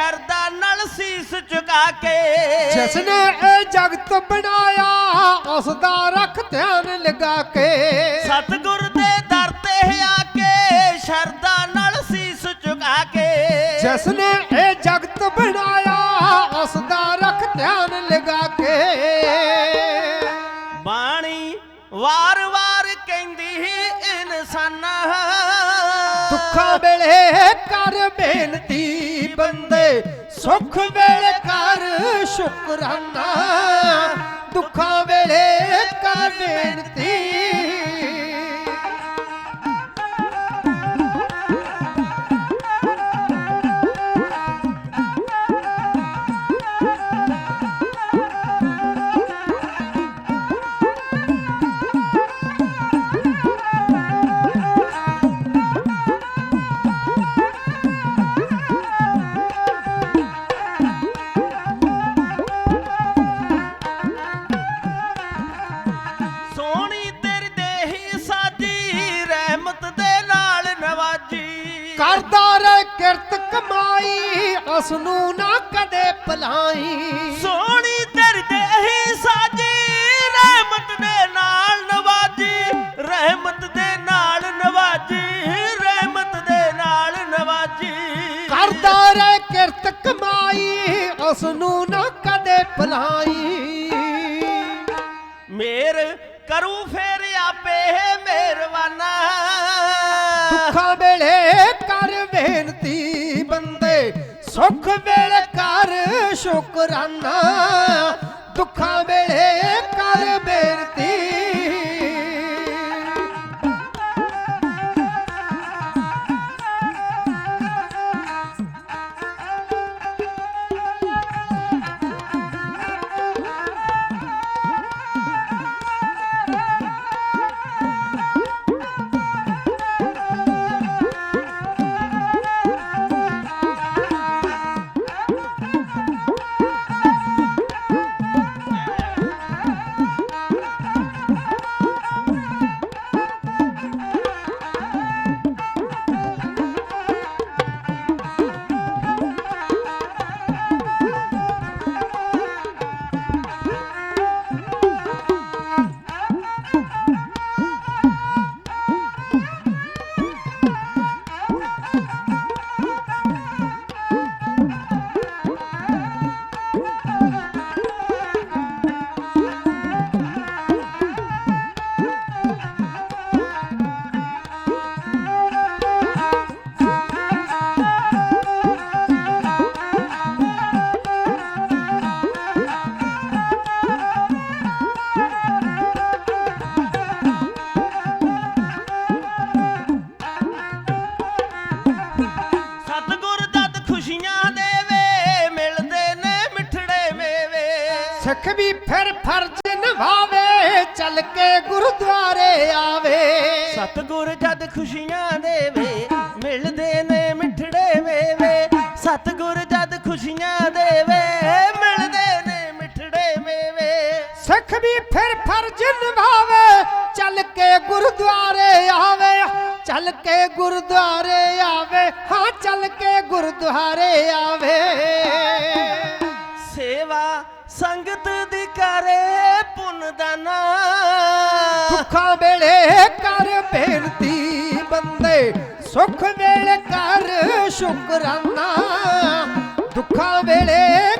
ਸ਼ਰਦਾ ਨਾਲ ਸੀਸ ਝੁਕਾ ਕੇ। ਜਿਸ ਨੇ ਇਹ ਜਗਤ ਬਣਾਇਆ ਉਸ ਦਾ ਰੱਖ ਧਿਆਨ ਲਗਾ ਕੇ। ਸਤਿਗੁਰ ਦੇ ਦਰ ਤੇ ਆ ਕੇ ਸ਼ਰਦਾ ਨਾਲ ਸੀਸ ਝੁਕਾ ਕੇ। ਜਿਸ ਨੇ ਇਹ ਜਗਤ ਬਣਾਇਆ ਉਸ ਦਾ ਰੱਖ ਧਿਆਨ ਲਗਾ ਕੇ। ਬਾਣੀ ਵਾਰ-ਵਾਰ ਕਹਿੰਦੀ ਇਨਸਾਨਾ। ਦੁੱਖਾਂ ਵੇਲੇ ਸੁੱਖ ਵੇਲੇ ਕਰ ਸ਼ੁਕਰਾਨਾ ਦੁੱਖਾਂ ਵੇਲੇ ਕਰ ਬੇਨਤੀ ਕਮਾਈ ਉਸ ਨੂੰ ਨਾ ਕਦੇ ਭਲਾਈ। ਸੋਹਣੀ ਤੇਰੀ ਦੇਹੀ ਸਾਜੀ ਰਹਿਮਤ ਦੇ ਨਾਲ ਨਵਾਜੀ ਰਹਿਮਤ ਦੇ ਨਾਲ ਨਵਾਜੀ ਰਹਿਮਤ ਦੇ ਨਾਲ ਨਵਾਜੀ। ਕਰਦਾ ਰਹਿ ਕਿਰਤ ਕਮਾਈ ਉਸ ਨੂੰ ਨਾ ਕਦੇ ਭਲਾਈ। ਮੇਰ ਕਰੂ ਫੇਰ ਆਪੇ ਮਿਹਰਬਾਨਾ ਦੁੱਖਾਂ ਵੇਲੇ ਕਰ ਸ਼ੁਕਰਾਨਾ ਦੁੱਖਾਂ ਵੇਲੇ ਵੀ ਫਿਰ ਫਰਜ਼ ਨਿਭਾਵੇ ਚੱਲ ਕੇ ਗੁਰਦੁਆਰੇ ਆਵੇ। ਸਤਿਗੁਰ ਜਦ ਖੁਸ਼ੀਆਂ ਦੇਵੇ ਮਿਲਦੇ ਨੇ ਮਿੱਠੜੇ ਮੇਵੇ ਸਤਿਗੁਰ ਜਦ ਖੁਸ਼ੀਆਂ ਦੇਵੇ ਮਿਲਦੇ ਨੇ ਮਿੱਠੜੇ ਮੇਵੇ ਸਿੱਖ ਵੀ ਫਿਰ ਫਰਜ਼ ਨਿਭਾਵੇ ਚੱਲ ਕੇ ਗੁਰਦੁਆਰੇ ਆਵੇ। ਚੱਲ ਕੇ ਗੁਰਦੁਆਰੇ ਆਵੇ ਹਾਂ ਚੱਲ ਕੇ ਗੁਰਦੁਆਰੇ ਆਵੇ। ਸੇਵਾ ਸੰਗਤ ਦੀ ਕਰੇ ਪੁੰਨ ਦਾਨਾ ਦੁੱਖਾਂ ਵੇਲੇ ਕਰ ਬੇਨਤੀ ਬੰਦੇ, ਸੁੱਖ ਵੇਲੇ ਕਰ ਸ਼ੁਕਰਾਨਾ। ਦੁੱਖਾਂ ਵੇਲੇ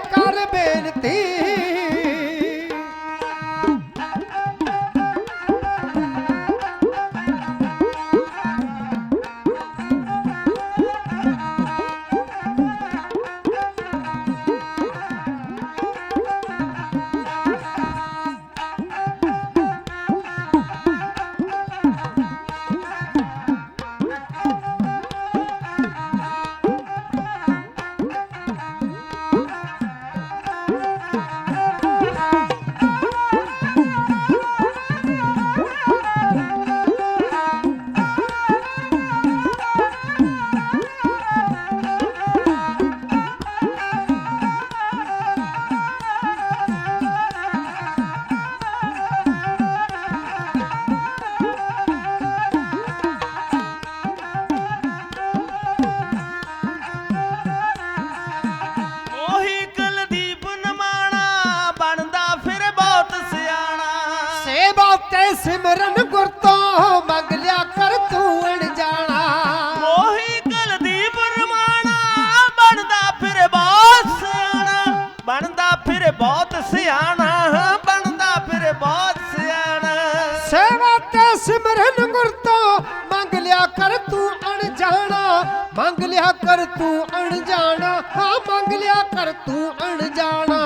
ਲਿਆ ਕਰ ਤੂੰ ਅਣਜਾਣਾ। ਹਾਂ ਮੰਗ ਲਿਆ ਕਰ ਤੂੰ ਅਣਜਾਣਾ।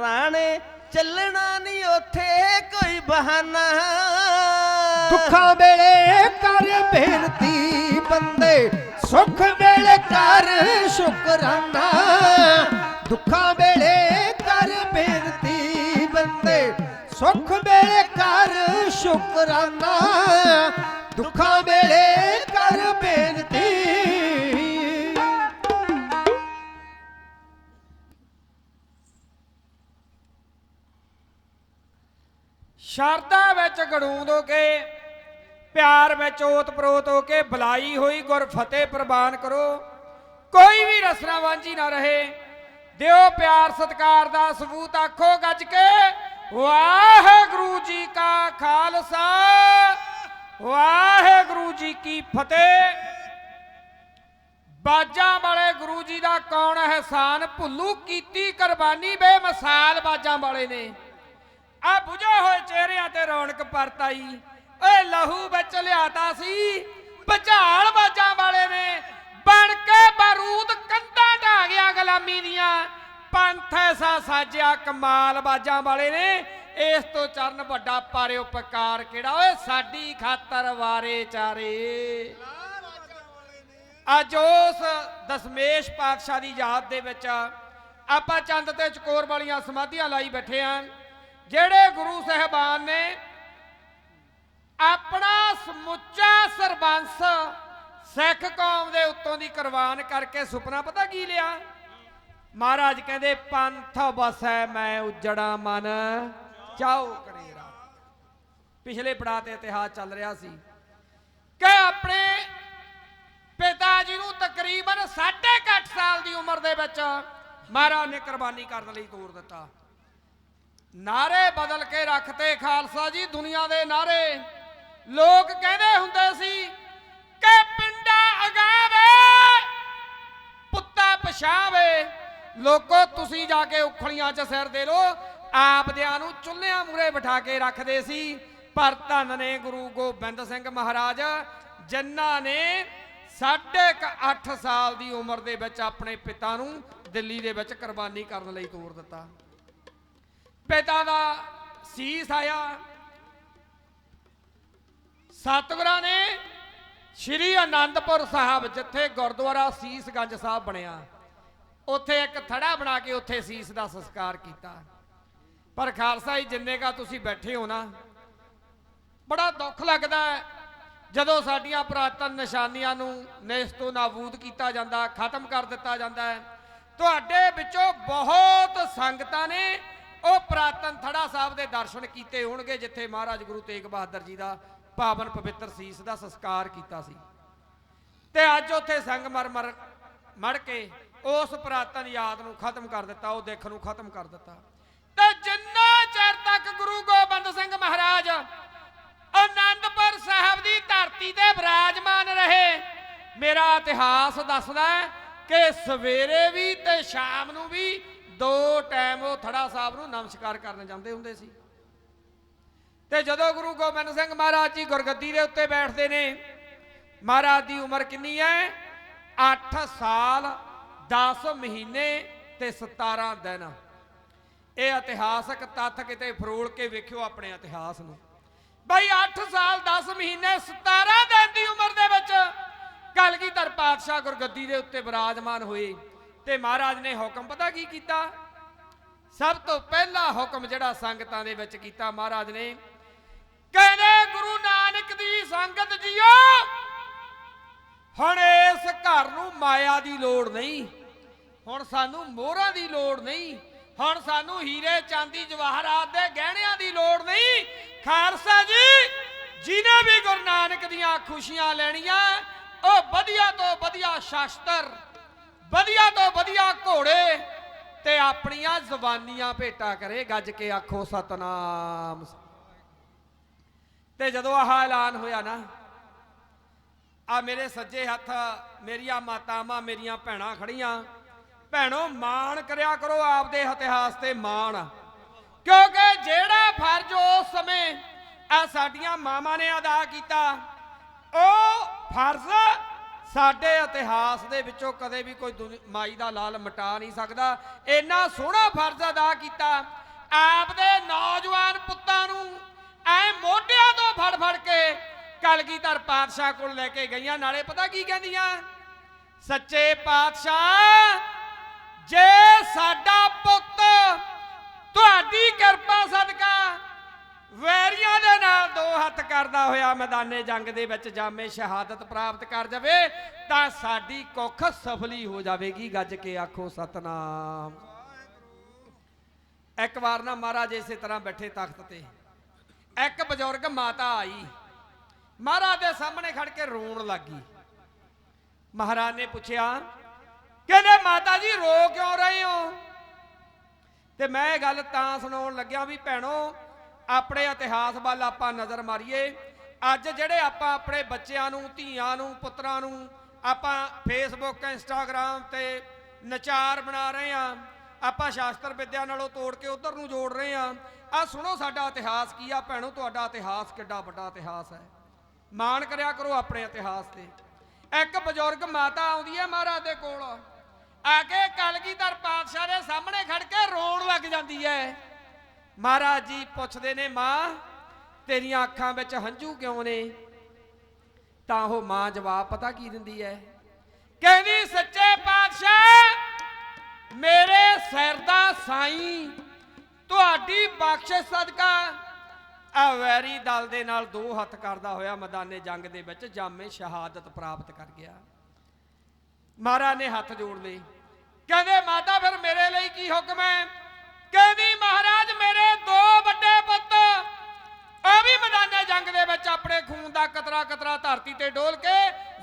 ਰਾਣੇ ਚੱਲਣਾ ਨਹੀਂ ਉੱਥੇ ਕੋਈ ਬਹਾਨਾ। ਦੁੱਖਾਂ ਵੇਲੇ ਕਰ ਬੇਨਤੀ ਬੰਦੇ ਸੁੱਖ ਵੇਲੇ ਕਰ ਸ਼ੁਕਰਾਨਾ। ਦੁੱਖਾਂ ਵੇਲੇ ਕਰ ਬੇਨਤੀ ਬੰਦੇ ਸੁੱਖ ਵੇਲੇ ਕਰ ਸ਼ੁਕਰਾਨਾ। ਦੁੱਖਾਂ ਵੇਲੇ ਸ਼ਰਧਾ ਵਿੱਚ ਗੜੂੰਦ ਹੋ ਕੇ, ਪਿਆਰ ਵਿੱਚ ਓਤ ਪ੍ਰੋਤ ਹੋ ਕੇ ਬੁਲਾਈ ਹੋਈ ਗੁਰ ਫਤਿਹ ਪ੍ਰਵਾਨ ਕਰੋ। ਕੋਈ ਵੀ ਰਸਨਾ ਵਾਂਝੀ ਨਾ ਰਹੇ। ਦਿਓ ਪਿਆਰ ਸਤਕਾਰ ਦਾ ਸਬੂਤ ਆਖੋ ਗੱਜ ਕੇ, ਵਾਹਿਗੁਰੂ ਜੀ ਕਾ ਖਾਲਸਾ, ਵਾਹਿਗੁਰੂ ਜੀ ਕੀ ਫਤਿਹ। ਬਾਜਾਂ ਵਾਲੇ ਗੁਰੂ ਜੀ ਦਾ ਕੌਣ ਅਹਿਸਾਨ ਭੁੱਲੂ ਕੀਤੀ ਕੁਰਬਾਨੀ, ਬੇਮਿਸਾਲ ਬਾਜਾਂ ਵਾਲੇ ਨੇ। ਆ ਬੁਝੇ ਹੋਏ ਚਿਹਰਿਆਂ ਤੇ ਰੌਣਕ ਪਰਤ ਆਈ ਓਏ ਲਹੂ ਵਿੱਚ ਲਿਆਤਾ ਸੀ ਭਚਾਲ ਬਾਜਾਂ ਵਾਲੇ ਨੇ। ਬਣ ਕੇ ਬਾਰੂਦ ਕੰਧਾਂ ਢਾ ਗਿਆ ਗੁਲਾਮੀ ਦੀਆਂ। ਪੰਥ ਐਸਾ ਸਾਜਿਆ ਕਮਾਲ ਬਾਜਾਂ ਵਾਲੇ ਨੇ। ਇਸ ਤੋਂ ਚਰਨ ਵੱਡਾ ਪਾਰੇ ਉਪਕਾਰ ਕਿਹੜਾ? ਓਏ ਸਾਡੀ ਖਾਤਰ ਵਾਰੇ ਚਾਰੇ। ਅੱਜ ਉਸ ਦਸਮੇਸ਼ ਪਾਤਸ਼ਾਹ ਦੀ ਯਾਦ ਦੇ ਵਿੱਚ ਆਪਾਂ ਚੰਦ ਤੇ ਚਕੋਰ ਵਾਲੀਆਂ ਸਮਾਧੀਆਂ ਲਾਈ ਬੈਠੇ ਆਂ। ਜਿਹੜੇ ਗੁਰੂ ਸਾਹਿਬਾਨ ਨੇ ਆਪਣਾ ਸਮੁੱਚਾ ਸਰਬੰਸ ਸਿੱਖ ਕੌਮ ਦੇ ਉੱਤੋਂ ਦੀ ਕੁਰਬਾਨ ਕਰਕੇ ਸੁਪਨਾ ਪਤਾ ਕੀ ਲਿਆ? ਮਹਾਰਾਜ ਕਹਿੰਦੇ, ਪੰਥ ਵਸੈ ਮੈਂ ਉਜੜਾ ਮਨ, ਚਾਉ ਕਰੇਰਾ। ਪਿਛਲੇ ਪੜਾਅ ਤੇ ਇਤਿਹਾਸ ਚੱਲ ਰਿਹਾ ਸੀ ਕਿ ਆਪਣੇ ਪਿਤਾ ਜੀ ਨੂੰ ਤਕਰੀਬਨ 8.5 ਸਾਲ ਦੀ ਉਮਰ ਦੇ ਵਿੱਚ ਮਹਾਰਾਜ ਨੇ ਕੁਰਬਾਨੀ ਕਰਨ ਲਈ ਤੋਰ ਦਿੱਤਾ। ਨਾਰੇ ਬਦਲ ਕੇ ਰੱਖਤੇ ਖਾਲਸਾ ਜੀ, ਦੁਨੀਆ ਦੇ ਨਾਰੇ। ਲੋਕ ਕਹਿੰਦੇ ਹੁੰਦੇ ਸੀ ਕਿ ਪਿੰਡਾ ਅਗਾਵੇ, ਪੁੱਤਾ ਪਛਾਵੇ। ਲੋਕੋ, ਤੁਸੀਂ ਜਾ ਕੇ ਉਖਲੀਆਂ 'ਚ ਸਿਰ ਦੇ ਲੋ ਆਪਦਿਆਂ ਨੂੰ ਚੁੱਲ੍ਹਿਆਂ ਮੂਰੇ ਬਿਠਾ ਕੇ ਰੱਖਦੇ ਸੀ। ਪਰ ਧੰਨ ਨੇ ਗੁਰੂ ਗੋਬਿੰਦ ਸਿੰਘ ਮਹਾਰਾਜ, ਜਿਨ੍ਹਾਂ ਨੇ ਸਾਢੇ ਕੁ ਅੱਠ ਸਾਲ ਦੀ ਉਮਰ ਦੇ ਵਿੱਚ ਆਪਣੇ ਪਿਤਾ ਨੂੰ ਦਿੱਲੀ ਦੇ ਵਿੱਚ ਕੁਰਬਾਨੀ ਕਰਨ ਲਈ ਤੋਰ ਦਿੱਤਾ। ਪਿਤਾ ਦਾ ਸੀਸ ਆਇਆ। ਸਤਿਗੁਰਾਂ ਨੇ ਸ਼੍ਰੀ ਆਨੰਦਪੁਰ ਸਾਹਿਬ, ਜਿੱਥੇ ਗੁਰਦੁਆਰਾ ਸੀਸਗੰਜ ਸਾਹਿਬ ਬਣਿਆ, ਉੱਥੇ ਇੱਕ ਥੜਾ ਬਣਾ ਕੇ ਉੱਥੇ ਸੀਸ ਦਾ ਸੰਸਕਾਰ ਕੀਤਾ। ਪਰ ਖਾਲਸਾ ਜੀ, ਜਿੰਨੇ ਕਾ ਤੁਸੀਂ ਬੈਠੇ ਹੋ ਨਾ, ਬੜਾ ਦੁੱਖ ਲੱਗਦਾ ਹੈ, ਜਦੋਂ ਸਾਡੀਆਂ ਪੁਰਾਤਨ ਨਿਸ਼ਾਨੀਆਂ ਨੂੰ ਨੇਸਤੋ ਨਾਬੂਦ ਕੀਤਾ ਜਾਂਦਾ, ਖਤਮ ਕਰ ਦਿੱਤਾ ਜਾਂਦਾ ਹੈ। ਤੁਹਾਡੇ ਵਿੱਚੋਂ ਬਹੁਤ ਸੰਗਤਾਂ ਨੇ ਉਹ ਪੁਰਾਤਨ ਥੜਾ ਸਾਹਿਬ ਦੇ ਦਰਸ਼ਨ ਕੀਤੇ ਹੋਣਗੇ, ਜਿੱਥੇ ਮਹਾਰਾਜ ਗੁਰੂ ਤੇਗ ਬਹਾਦਰ ਜੀ ਦਾ ਪਾਵਨ ਪਵਿੱਤਰ ਸੀਸ ਦਾ ਸੰਸਕਾਰ ਕੀਤਾ ਸੀ। ਤੇ ਅੱਜ ਉੱਥੇ ਸੰਗਮਰਮਰ ਮੜ ਕੇ ਉਸ ਪੁਰਾਤਨ ਯਾਦ ਨੂੰ ਖਤਮ ਕਰ ਦਿੱਤਾ, ਉਹ ਦੇਖ ਨੂੰ ਖਤਮ ਕਰ ਦਿੱਤਾ। ਤੇ ਜਿੰਨਾ ਚਿਰ ਤੱਕ ਗੁਰੂ ਗੋਬਿੰਦ ਸਿੰਘ ਮਹਾਰਾਜ ਅਨੰਦਪੁਰ ਸਾਹਿਬ ਦੀ ਧਰਤੀ ਤੇ ਵਿਰਾਜਮਾਨ ਰਹੇ, ਮੇਰਾ ਇਤਿਹਾਸ ਦੱਸਦਾ ਕਿ ਸਵੇਰੇ ਵੀ ਤੇ ਸ਼ਾਮ ਨੂੰ ਵੀ ਦੋ ਟਾਈਮ ਉਹ ਥੜਾ ਸਾਹਿਬ ਨੂੰ ਨਮਸਕਾਰ ਕਰਨ ਜਾਂਦੇ ਹੁੰਦੇ ਸੀ। ਤੇ ਜਦੋਂ ਗੁਰੂ ਗੋਬਿੰਦ ਸਿੰਘ ਮਹਾਰਾਜ ਜੀ ਗੁਰਗੱਦੀ ਦੇ ਉੱਤੇ ਬੈਠਦੇ ਨੇ, ਮਹਾਰਾਜ ਦੀ ਉਮਰ ਕਿੰਨੀ ਹੈ? 8 ਸਾਲ 10 ਮਹੀਨੇ ਤੇ 17 ਦਿਨ। ਇਹ ਇਤਿਹਾਸਕ ਤੱਥ ਕਿਤੇ ਫਰੋਲ ਕੇ ਵੇਖਿਓ ਆਪਣੇ ਇਤਿਹਾਸ ਨੂੰ। ਬਈ 8 ਸਾਲ 10 ਮਹੀਨੇ 17 ਦਿਨ ਦੀ ਉਮਰ ਦੇ ਵਿੱਚ ਕਲਗੀਧਰ ਪਾਤਸ਼ਾਹ ਗੁਰਗੱਦੀ ਦੇ ਉੱਤੇ ਬਿਰਾਜਮਾਨ ਹੋਏ। ਤੇ ਮਹਾਰਾਜ ਨੇ ਹੁਕਮ ਪਤਾ ਕੀ ਕੀਤਾ? ਸਭ ਤੋਂ ਪਹਿਲਾ ਹੁਕਮ ਜਿਹੜਾ ਸੰਗਤਾਂ ਦੇ ਵਿੱਚ ਕੀਤਾ ਮਹਾਰਾਜ ਨੇ, ਕਹਿੰਦੇ ਗੁਰੂ ਨਾਨਕ ਦੀ ਸੰਗਤ ਜੀਓ, ਹੁਣ ਇਸ ਘਰ ਨੂੰ ਮਾਇਆ ਦੀ ਲੋੜ ਨਹੀਂ, ਹੁਣ ਸਾਨੂੰ ਮੋਹਰਾਂ ਦੀ ਲੋੜ ਨਹੀਂ, ਹੁਣ ਸਾਨੂੰ ਹੀਰੇ, ਚਾਂਦੀ ਜਵਾਹਰਾਤ ਦੇ ਗਹਿਣਿਆਂ ਦੀ ਲੋੜ ਨਹੀਂ। ਖਾਲਸਾ ਜੀ, ਜਿਨੇ ਵੀ ਗੁਰੂ ਨਾਨਕ ਦੀਆਂ ਖੁਸ਼ੀਆਂ ਲੈਣੀਆਂ, ਉਹ ਵਧੀਆ ਤੋਂ ਵਧੀਆ ਸ਼ਾਸਤਰ ਵਧੀਆ ਘੋੜੇ ਤੇ ਆਪਣੀਆਂ ਜ਼ਬਾਨੀਆਂ ਭੇਟਾ ਕਰੇ, ਗੱਜ ਕੇ ਆਖੋ, ਸਤਨਾਮ ਤੇ ਜਦੋਂ ਆਹ ਐਲਾਨ ਹੋਇਆ ਨਾ ਆ ਮੇਰੇ ਸੱਜੇ ਹੱਥ, ਮੇਰੀਆਂ ਮਾਤਾਵਾਂ, ਮੇਰੀਆਂ ਭੈਣਾਂ ਖੜੀਆਂ, ਭੈਣੋ, ਮਾਣ ਕਰਿਆ ਕਰੋ ਆਪਦੇ ਇਤਿਹਾਸ ਤੇ ਮਾਣ, ਕਿਉਂਕਿ ਜਿਹੜਾ ਫਰਜ਼ ਉਸ ਸਮੇਂ ਆ ਸਾਡੀਆਂ ਮਾਵਾਂ ਨੇ ਅਦਾ ਕੀਤਾ, ਉਹ ਫਰਜ਼ ਸਾਡੇ ਇਤਿਹਾਸ ਦੇ ਵਿੱਚੋਂ ਕਦੇ ਵੀ ਕੋਈ ਮਾਈ ਦਾ ਲਾਲ ਮਿਟਾ ਨਹੀਂ ਸਕਦਾ। ਇੰਨਾ ਸੋਹਣਾ ਫਰਜ਼ ਅਦਾ ਕੀਤਾ। ਆਪ ਨੌਜਵਾਨ ਪੁੱਤਾਂ ਨੂੰ ਐ ਮੋਢਿਆਂ ਤੋਂ ਫੜ ਫੜ ਕੇ ਕਲਗੀਧਰ ਪਾਤਸ਼ਾਹ ਕੋਲ ਲੈ ਕੇ ਗਈਆਂ। ਨਾਲੇ ਪਤਾ ਕੀ ਕਹਿੰਦੀਆਂ? ਸੱਚੇ ਪਾਤਸ਼ਾਹ, ਜੇ ਸਾਡਾ ਪੁੱਤ ਤੁਹਾਡੀ ਕਿਰਪਾ ਸਦਕਾ ਵੈਰੀਆਂ ਦੇ ਨਾਲ ਦੋ ਹੱਥ ਕਰਦਾ ਹੋਇਆ ਮੈਦਾਨੇ ਜੰਗ ਦੇ ਵਿੱਚ ਜਾਮੇ ਸ਼ਹਾਦਤ ਪ੍ਰਾਪਤ ਕਰ ਜਾਵੇ, ਤਾਂ ਸਾਡੀ ਕੁੱਖ ਸਫਲੀ ਹੋ ਜਾਵੇਗੀ, ਗੱਜ ਕੇ ਆਖੋ ਸਤਨਾਮ। ਇੱਕ ਵਾਰ ਨਾ ਮਹਾਰਾਜ ਇਸੇ ਤਰ੍ਹਾਂ ਬੈਠੇ ਤਖਤ ਤੇ। ਇੱਕ ਬਜ਼ੁਰਗ ਮਾਤਾ ਆਈ। ਮਹਾਰਾਜ ਦੇ ਸਾਹਮਣੇ ਖੜ ਕੇ ਰੋਣ ਲੱਗੀ। ਮਹਾਰਾਜ ਨੇ ਪੁੱਛਿਆ, ਕਹਿੰਦੇ ਮਾਤਾ ਜੀ, ਰੋ ਕਿਉਂ ਰਹੇ ਹੋ? ਤੇ ਮੈਂ ਇਹ ਗੱਲ ਤਾਂ ਸੁਣਾਉਣ ਲੱਗਿਆ ਵੀ ਭੈਣੋ ਆਪਣੇ ਇਤਿਹਾਸ ਵੱਲ ਆਪਾਂ ਨਜ਼ਰ ਮਾਰੀਏ। ਅੱਜ ਜਿਹੜੇ ਆਪਾਂ ਆਪਣੇ ਬੱਚਿਆਂ ਨੂੰ, ਧੀਆਂ ਨੂੰ, ਪੁੱਤਰਾਂ ਨੂੰ ਆਪਾਂ ਫੇਸਬੁੱਕ ਇੰਸਟਾਗ੍ਰam ਤੇ ਨਚਾਰ ਬਣਾ ਰਹੇ ਆ ਆਪਾਂ ਸ਼ਾਸਤਰ ਵਿੱਦਿਆ ਨਾਲੋਂ ਤੋੜ ਕੇ ਉਧਰ ਨੂੰ ਜੋੜ ਰਹੇ ਆ ਆ ਸੁਣੋ ਸਾਡਾ ਇਤਿਹਾਸ ਕੀ ਆ ਭੈਣੋ, ਤੁਹਾਡਾ ਇਤਿਹਾਸ ਕਿੱਡਾ ਵੱਡਾ ਇਤਿਹਾਸ ਹੈ। ਮਾਣ ਕਰਿਆ ਕਰੋ ਆਪਣੇ ਇਤਿਹਾਸ ਤੇ। ਇੱਕ ਬਜ਼ੁਰਗ ਮਾਤਾ ਆਉਂਦੀ ਹੈ ਮਹਾਰਾਜ ਦੇ ਕੋਲ, ਆ ਕੇ ਕਲਗੀਧਰ ਪਾਤਸ਼ਾਹ ਦੇ ਸਾਹਮਣੇ ਖੜ ਕੇ ਰੋਣ ਲੱਗ ਜਾਂਦੀ ਹੈ। ਮਹਾਰਾਜ ਜੀ ਪੁੱਛਦੇ ਨੇ, ਮਾਂ, ਤੇਰੀਆਂ ਅੱਖਾਂ ਵਿੱਚ ਹੰਝੂ ਕਿਉਂ ਨੇ? ਤਾਂ ਉਹ ਮਾਂ ਜਵਾਬ ਪਤਾ ਕੀ ਦਿੰਦੀ ਹੈ? ਕਹਿੰਦੀ, ਸੱਚੇ ਪਾਤਸ਼ਾਹ, ਮੇਰੇ ਸਿਰ ਦਾ ਸਾਈਂ, ਤੁਹਾਡੀ ਬਖਸ਼ਿਸ਼ ਸਦਕਾ। ਆ ਵੈਰੀ ਦਲ ਦੇ ਨਾਲ ਦੋ ਹੱਥ ਕਰਦਾ ਹੋਇਆ ਮੈਦਾਨੇ ਜੰਗ ਦੇ ਵਿੱਚ, ਜਾਮੇ ਸ਼ਹਾਦਤ ਪ੍ਰਾਪਤ ਕਰ ਗਿਆ। ਮਹਾਰਾਜ ਨੇ ਹੱਥ ਜੋੜ ਲਏ। ਕਹਿੰਦੇ, ਮਾਤਾ, ਫਿਰ ਮੇਰੇ ਲਈ ਕੀ ਹੁਕਮ ਹੈ? ਕਹਿੰਦੀ ਮਹਾਰਾਜ ਮੇਰੇ ਦੋ ਵੱਡੇ ਪੁੱਤ ਉਹ ਵੀ ਮੈਦਾਨੇ ਜੰਗ ਦੇ ਵਿੱਚ ਆਪਣੇ ਖੂਨ ਦਾ ਕਤਰਾ ਕਤਰਾ ਧਰਤੀ ਤੇ ਡੋਲ ਕੇ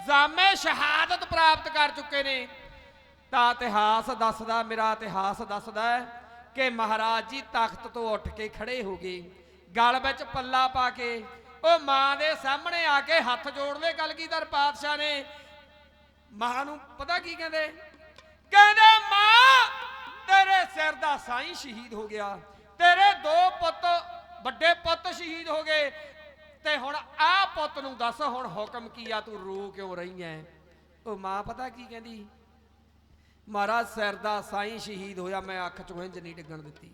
ਜਾਮੇ ਸ਼ਹਾਦਤ ਪ੍ਰਾਪਤ ਕਰ ਚੁੱਕੇ ਨੇ। ਤਾਂ ਇਤਿਹਾਸ ਦੱਸਦਾ, ਮੇਰਾ ਇਤਿਹਾਸ ਦੱਸਦਾ ਕਿ ਮਹਾਰਾਜ ਜੀ ਤਖਤ ਤੋਂ ਉੱਠ ਕੇ ਖੜੇ ਹੋ ਗਏ। ਗਲ ਵਿੱਚ ਪੱਲਾ ਪਾ ਕੇ, ਉਹ ਮਾਂ ਦੇ ਸਾਹਮਣੇ ਆ ਕੇ ਹੱਥ ਜੋੜ ਲਏ ਕਲਗੀਧਰ ਪਾਤਸ਼ਾਹ ਨੇ। ਮਾਂ ਨੂੰ ਪਤਾ ਕੀ ਕਹਿੰਦੇ? ਕਹਿੰਦੇ, ਮਾਂ, ਤੇਰੇ ਸਿਰ ਦਾ ਸਾਈਂ ਸ਼ਹੀਦ ਹੋ ਗਿਆ। ਤੇਰੇ ਦੋ ਪੁੱਤ, ਵੱਡੇ ਪੁੱਤ ਸ਼ਹੀਦ ਹੋ ਗਏ। ਤੇ ਹੁਣ ਆਹ ਪੁੱਤ ਨੂੰ ਦੱਸ, ਹੁਣ ਹੁਕਮ ਕੀ ਆ? ਤੂੰ ਰੋ ਕਿਉਂ ਰਹੀ ਐ? ਉਹ ਮਾਂ ਪਤਾ ਕੀ ਕਹਿੰਦੀ? ਮਹਾਰਾਜ, ਸਿਰ ਦਾ ਸਾਈਂ ਸ਼ਹੀਦ ਹੋਇਆ, ਮੈਂ ਅੱਖ ਚੋਂ ਇੰਜ ਨਹੀਂ ਡਿੱਗਣ ਦਿੱਤੀ।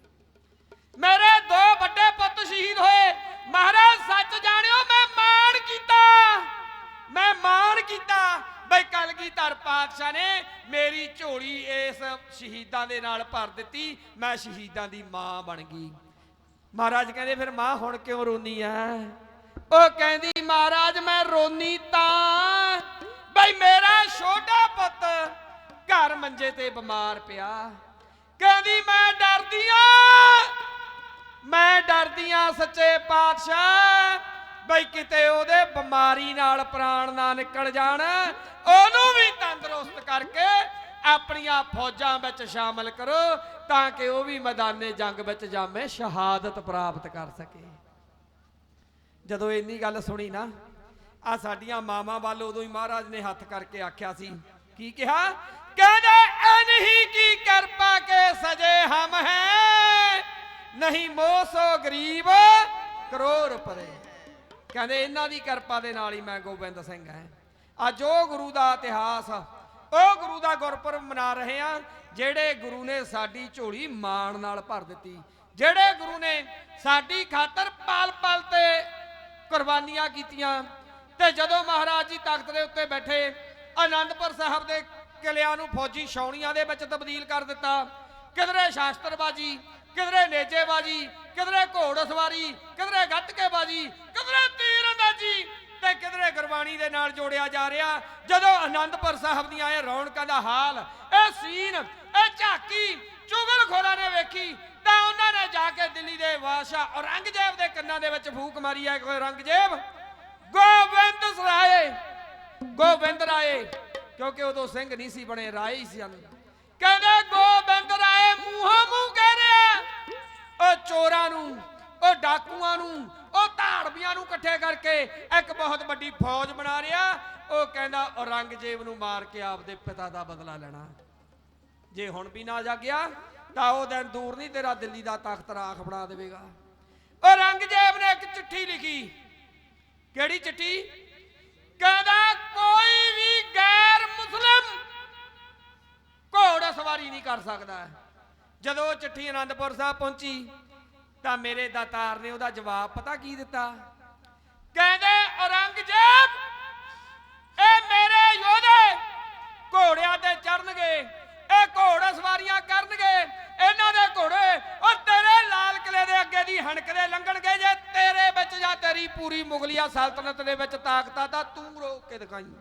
ਮੇਰੇ ਦੋ ਵੱਡੇ ਪੁੱਤ ਸ਼ਹੀਦ ਹੋਏ। ਮਹਾਰਾਜ, ਸੱਚ ਜਾਣਿਓ, ਮੈਂ ਮਾਣ ਕੀਤਾ। ਮੈਂ ਮਾਣ ਕੀਤਾ। ਬਈ ਕਲਗੀਧਰ ਪਾਤਸ਼ਾਹ ਨੇ? ਮੇਰੀ ਝੋਲੀ ਇਸ ਸ਼ਹੀਦਾਂ ਦੇ ਨਾਲ ਭਰ ਦਿੱਤੀ, ਮੈਂ ਸ਼ਹੀਦਾਂ ਦੀ ਮਾਂ ਬਣ ਗਈ। ਮਹਾਰਾਜ ਕਹਿੰਦੇ, ਫਿਰ ਮਾਂ ਹੁਣ ਕਿਉਂ ਰੋਨੀ ਐ? ਉਹ ਕਹਿੰਦੀ, ਮਹਾਰਾਜ, ਮੈਂ ਰੋਨੀ ਤਾਂ। ਬਈ ਮੇਰਾ ਛੋਟਾ ਪੁੱਤ ਘਰ ਮੰਜੇ ਤੇ ਬਿਮਾਰ ਪਿਆ। ਕਹਿੰਦੀ, ਮੈਂ ਡਰਦੀ ਆ। ਮੈਂ ਡਰਦੀ ਆ ਸੱਚੇ ਪਾਤਸ਼ਾਹ। ਬਈ ਕਿਤੇ ਉਹਦੇ ਬਿਮਾਰੀ ਨਾਲ ਪ੍ਰਾਣ ਨਾ ਨਿਕਲ ਜਾਣ, ਉਹਨੂੰ ਵੀ ਤੰਦਰੁਸਤ ਕਰਕੇ ਆਪਣੀਆਂ ਫੌਜਾਂ ਵਿੱਚ ਸ਼ਾਮਲ ਕਰੋ ਤਾਂ ਕਿ ਉਹ ਵੀ ਮੈਦਾਨੇ ਜੰਗ ਵਿੱਚ ਜਾਮੇ, ਸ਼ਹਾਦਤ ਪ੍ਰਾਪਤ ਕਰ ਸਕੇ। ਜਦੋਂ ਇੰਨੀ ਗੱਲ ਸੁਣੀ ਨਾ ਆ ਸਾਡੀਆਂ ਮਾਵਾਂ ਵੱਲ ਉਦੋਂ ਹੀ ਮਹਾਰਾਜ ਨੇ ਹੱਥ ਕਰਕੇ ਆਖਿਆ ਸੀ। ਕੀ ਕਿਹਾ? ਕਹਿੰਦੇ ਅਨਹੀ ਕੀ ਕਿਰਪਾ ਕੇ ਸਜੇ ਹਮ ਹੈ, ਨਹੀਂ ਮੋਹ ਸੋ ਗਰੀਬ ਕਰੋੜ ਪਰੇ। ਕਹਿੰਦੇ ਇਹਨਾਂ ਦੀ ਕਿਰਪਾ ਦੇ ਨਾਲ ਹੀ ਮੈਂ ਗੋਬਿੰਦ ਸਿੰਘ ਹਾਂ। ਅੱਜ ਉਹ ਗੁਰੂ ਦਾ ਇਤਿਹਾਸ, ਉਹ ਗੁਰੂ ਦਾ ਗੁਰਪੁਰਬ ਮਨਾ ਰਹੇ ਆ ਜਿਹੜੇ ਗੁਰੂ ਨੇ ਸਾਡੀ ਝੋਲੀ ਮਾਣ ਨਾਲ ਭਰ ਦਿੱਤੀ। ਜਿਹੜੇ ਗੁਰੂ ਨੇ ਸਾਡੀ ਖਾਤਰ ਪਾਲ ਪਾਲ ਤੇ ਕੁਰਬਾਨੀਆਂ ਕੀਤੀਆਂ, ਤੇ ਜਦੋਂ ਮਹਾਰਾਜ ਜੀ ਤਖਤ ਦੇ ਉੱਤੇ ਬੈਠੇ ਆਨੰਦਪੁਰ ਸਾਹਿਬ ਦੇ ਕਿਲਿਆਂ ਨੂੰ ਫੌਜੀ ਛਾਉਣੀਆਂ ਦੇ ਵਿੱਚ ਤਬਦੀਲ ਕਰ ਦਿੱਤਾ, ਕਿਧਰੇ ਸ਼ਾਸਤਰਬਾਜੀ ਕਿਧਰੇ ਨੇਜੇਬਾਜੀ, ਕਿਧਰੇ ਘੋੜਸਵਾਰੀ ਕਿਧਰੇ ਗੱਤਕੇਬਾਜੀ, ਕਿਧਰੇ ਤੀਰੰਦਾਜ਼ੀ ਤੇ ਕਿਧਰੇ ਗੁਰਬਾਣੀ ਦੇ ਨਾਲ ਜੋੜਿਆ ਜਾ ਰਿਹਾ। ਜਦੋਂ ਆਨੰਦਪੁਰ ਸਾਹਿਬ ਦੀਆਂ ਇਹ ਰੌਣਕਾਂ ਦਾ ਹਾਲ, ਇਹ ਸੀਨ, ਇਹ ਝਾਕੀ ਚੁਗਲਖੋਰਾਂ ਨੇ ਵੇਖੀ, ਤਾਂ ਉਹਨਾਂ ਨੇ ਜਾ ਕੇ ਦਿੱਲੀ ਦੇ ਬਾਦਸ਼ਾਹ ਔਰੰਗਜ਼ੇਬ ਦੇ ਕੰਨਾਂ ਦੇ ਵਿੱਚ ਫੂਕ ਮਾਰੀ ਹੈ ਕੋਈ ਔਰੰਗਜ਼ੇਬ, ਗੋਬਿੰਦ ਸਰਾਏ, ਗੋਬਿੰਦ ਰਾਏ, ਕਿਉਂਕਿ ਉਦੋਂ ਸਿੰਘ ਨਹੀਂ ਸੀ ਬਣੇ, ਰਾਏ ਹੀ ਸਨ। ਕਹਿੰਦੇ ਗੋਬਿੰਦ ਰਾਏ ਮੂੰਹੋਂ ਮੂੰਹ ਕਹਿ ਰਿਹਾ ਉਹ ਚੋਰਾਂ ਨੂੰ ਉਹ ਡਾਕੂਆਂ ਨੂੰ, ਉਹ ਧਾੜਵੀਆਂ ਨੂੰ ਇਕੱਠੇ ਕਰਕੇ ਇੱਕ ਬਹੁਤ ਵੱਡੀ ਫੌਜ ਬਣਾ ਰਿਹਾ। ਉਹ ਕਹਿੰਦਾ, ਔਰੰਗਜ਼ੇਬ ਨੂੰ ਮਾਰ ਕੇ ਆਪਦੇ ਪਿਤਾ ਦਾ ਬਦਲਾ ਲੈਣਾ। ਜੇ ਹੁਣ ਵੀ ਨਾ ਜਾਗਿਆ, ਤਾਂ ਉਹ ਦਿਨ ਦੂਰ ਨਹੀਂ ਤੇਰਾ ਦਿੱਲੀ ਦਾ ਤਖਤ ਰਾਖ ਬਣਾ ਦੇਵੇਗਾ। ਔਰੰਗਜ਼ੇਬ ਨੇ ਇੱਕ ਚਿੱਠੀ ਲਿਖੀ। ਕਿਹੜੀ ਚਿੱਠੀ? ਕਹਿੰਦਾ, ਕੋਈ ਵੀ ਗੈਰ ਮੁਸਲਮ ਘੋੜ ਸਵਾਰੀ ਨਹੀਂ ਕਰ ਸਕਦਾ। ਜਦੋਂ ਉਹ ਚਿੱਠੀ ਅਨੰਦਪੁਰ ਸਾਹਿਬ ਪਹੁੰਚੀ ਤਾਂ ਮੇਰੇ ਦਾਤਾਰ ਨੇ ਉਹਦਾ ਜਵਾਬ ਪਤਾ ਕੀ ਦਿੱਤਾ? ਕਹਿੰਦੇ, ਔਰੰਗਜ਼ੇਬ, ਇਹ ਮੇਰੇ ਯੋਧੇ ਘੋੜਿਆਂ ਤੇ ਚੜਨਗੇ ਇਹ ਘੋੜਾ ਸਵਾਰੀਆਂ ਕਰਨਗੇ, ਇਹਨਾਂ ਦੇ ਘੋੜੇ ਉਹ ਤੇਰੇ ਲਾਲ ਕਿਲੇ ਦੇ ਅੱਗੇ ਦੀ ਹਣਕ ਦੇ ਲੰਘਣਗੇ, ਜੇ ਤੇਰੇ ਵਿੱਚ ਜਾਂ ਤੇਰੀ ਪੂਰੀ ਮੁਗਲਿਆ ਸਲਤਨਤ ਦੇ ਵਿੱਚ ਤਾਕਤ ਆ ਤਾਂ ਤੂੰ ਰੋਕ ਕੇ ਦਿਖਾਈ।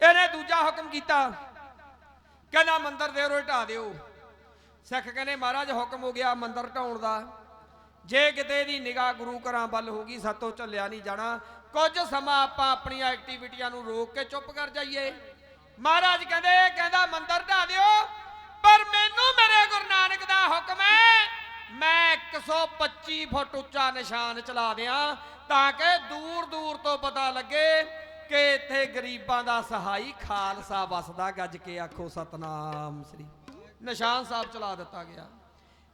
ਇਹਨੇ ਦੂਜਾ ਹੁਕਮ ਕੀਤਾ। ਕਹਿੰਦਾ, ਮੰਦਰ ਦੇ ਰੋ ਢਾ ਦਿਓ। ਸਿੱਖ ਕਹਿੰਦੇ, ਮਹਾਰਾਜ, ਹੁਕਮ ਹੋ ਗਿਆ ਮੰਦਰ ਢਾਉਣ ਦਾ। ਜੇ ਕਿਤੇ ਦੀ ਨਿਗਾਹ ਗੁਰੂ ਘਰਾਂ ਵੱਲ ਹੋ ਹੋਗੀ ਸਾਤੋਂ ਝੱਲਿਆ ਨਹੀਂ ਜਾਣਾ। ਕੁਝ ਸਮਾਂ ਆਪਾਂ ਆਪਣੀਆਂ ਐਕਟੀਵਿਟੀਆਂ ਨੂੰ ਰੋਕ ਕੇ ਚੁੱਪ ਕਰ ਜਾਈਏ। ਮਹਾਰਾਜ ਕਹਿੰਦੇ, ਕਹਿੰਦਾ, ਮੰਦਰ ਢਾ ਦਿਓ, ਪਰ ਮੈਨੂੰ ਮੇਰੇ ਗੁਰੂ ਨਾਨਕ ਦਾ ਹੁਕਮ ਹੈ, ਮੈਂ 125 ਫੁੱਟ ਉੱਚਾ ਨਿਸ਼ਾਨ ਚਲਾ ਦਿਆਂ, ਤਾਂ ਕਿ ਦੂਰ ਦੂਰ ਤੋਂ ਪਤਾ ਲੱਗੇ ਕਿ ਇੱਥੇ ਗਰੀਬਾਂ ਦਾ ਸਹਾਈ ਖਾਲਸਾ ਵਸਦਾ। ਗੱਜ ਕੇ ਆਖੋ, ਸਤਨਾਮ ਸ੍ਰੀ ਨਿਸ਼ਾਨ ਸਾਹਿਬ ਚਲਾ ਦਿੱਤਾ ਗਿਆ।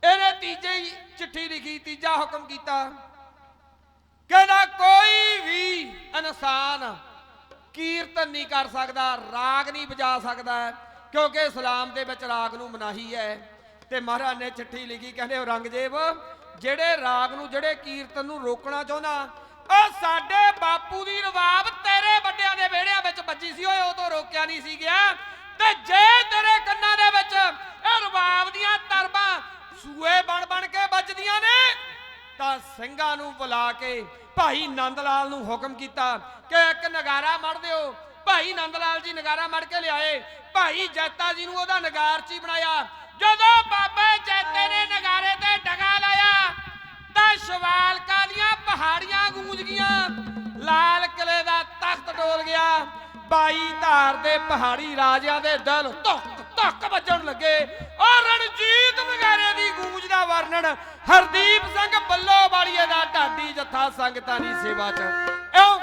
ਇਹਨੇ ਤੀਜੇ ਹੀ ਚਿੱਠੀ ਲਿਖੀ, ਤੀਜਾ ਹੁਕਮ ਕੀਤਾ ਕਹਿੰਦਾ ਕੋਈ ਵੀ ਇਨਸਾਨ ਕੀਰਤਨ ਨਹੀਂ ਕਰ ਸਕਦਾ, ਰਾਗ ਨਹੀਂ ਵਜਾ ਸਕਦਾ, ਕਿਉਂਕਿ ਇਸਲਾਮ ਦੇ ਵਿੱਚ ਰਾਗ ਨੂੰ ਮਨਾਹੀ ਹੈ। ਤੇ ਮਹਾਰਾਜ ਨੇ ਚਿੱਠੀ ਲਿਖੀ, ਕਹਿੰਦੇ ਔਰੰਗਜ਼ੇਬ, ਜਿਹੜੇ ਰਾਗ ਨੂੰ, ਜਿਹੜੇ ਕੀਰਤਨ ਨੂੰ ਰੋਕਣਾ ਚਾਹੁੰਦਾ, ਉਹ ਸਾਡੇ ਬਾਪੂ ਦੀ ਰਵਾਬ ਤੇਰੇ ਵੱਡਿਆਂ ਦੇ ਵਿਹੜਿਆਂ ਵਿੱਚ ਵੱਜੀ ਸੀ, ਓਏ ਉਹ ਤੋਂ ਰੋਕਿਆ ਨਹੀਂ ਸੀ ਗਿਆ। ਤੇ ਜੇ ਤੇਰੇ ਕੰਨਾਂ ਦੇ ਵਿੱਚ ਇਹ ਰਵਾਬ ਦੀਆਂ ਤਰਬਾਂ ਸੂਏ ਬਣ ਬਣ ਕੇ ਵੱਜਦੀਆਂ ਨੇ। ਤਾਂ ਸਿੰਘਾਂ ਨੂੰ ਬੁਲਾ ਕੇ ਭਾਈ ਨੰਦ ਲਾਲ ਨੂੰ ਹੁਕਮ ਕੀਤਾ ਕਿ ਇੱਕ ਨਗਾਰਾ ਮੜ ਦਿਓ। ਭਾਈ ਨੰਦ ਲਾਲ ਜੀ ਨਗਾਰਾ ਮੜ ਕੇ ਲਿਆਏ। ਭਾਈ ਜੈਤਾ ਜੀ ਨੂੰ ਉਹਦਾ ਨਗਾਰਚੀ ਬਣਾਇਆ। ਜਦੋਂ ਬਾਬੇ ਜੈਤੇ ਨੇ ਨਗਾਰੇ ਤੇ ਡਗਾ ਲਾਇਆ, ਤਾਂ ਸ਼ਿਵਾਲਕਾ ਦੀਆਂ ਪਹਾੜੀਆਂ ਗੂੰਜ ਗਈਆਂ। ਲਾਲ ਕਿਲੇ ਦਾ ਤਖਤ ਡੋਲ ਗਿਆ। ਬਾਈ ਧਾਰ ਦੇ ਪਹਾੜੀ ਰਾਜਿਆਂ ਦੇ ਦਿਲ ਧੁੱਕ ਧੱਕ ਵੱਜਣ ਲੱਗੇ। ਉਹ ਰਣਜੀਤ ਨਗਾਰੇ ਦੀ ਗੂੰਜ ਦਾ ਵਰਣਨ ਹਰਦੀਪ ਸਿੰਘ ਬੱਲੋ ਵਾਲੀਏ ਦਾ ਢਾਡੀ ਜੱਥਾ ਸੰਗਤਾਂ ਦੀ ਸੇਵਾ ਚ। ਇਉਂ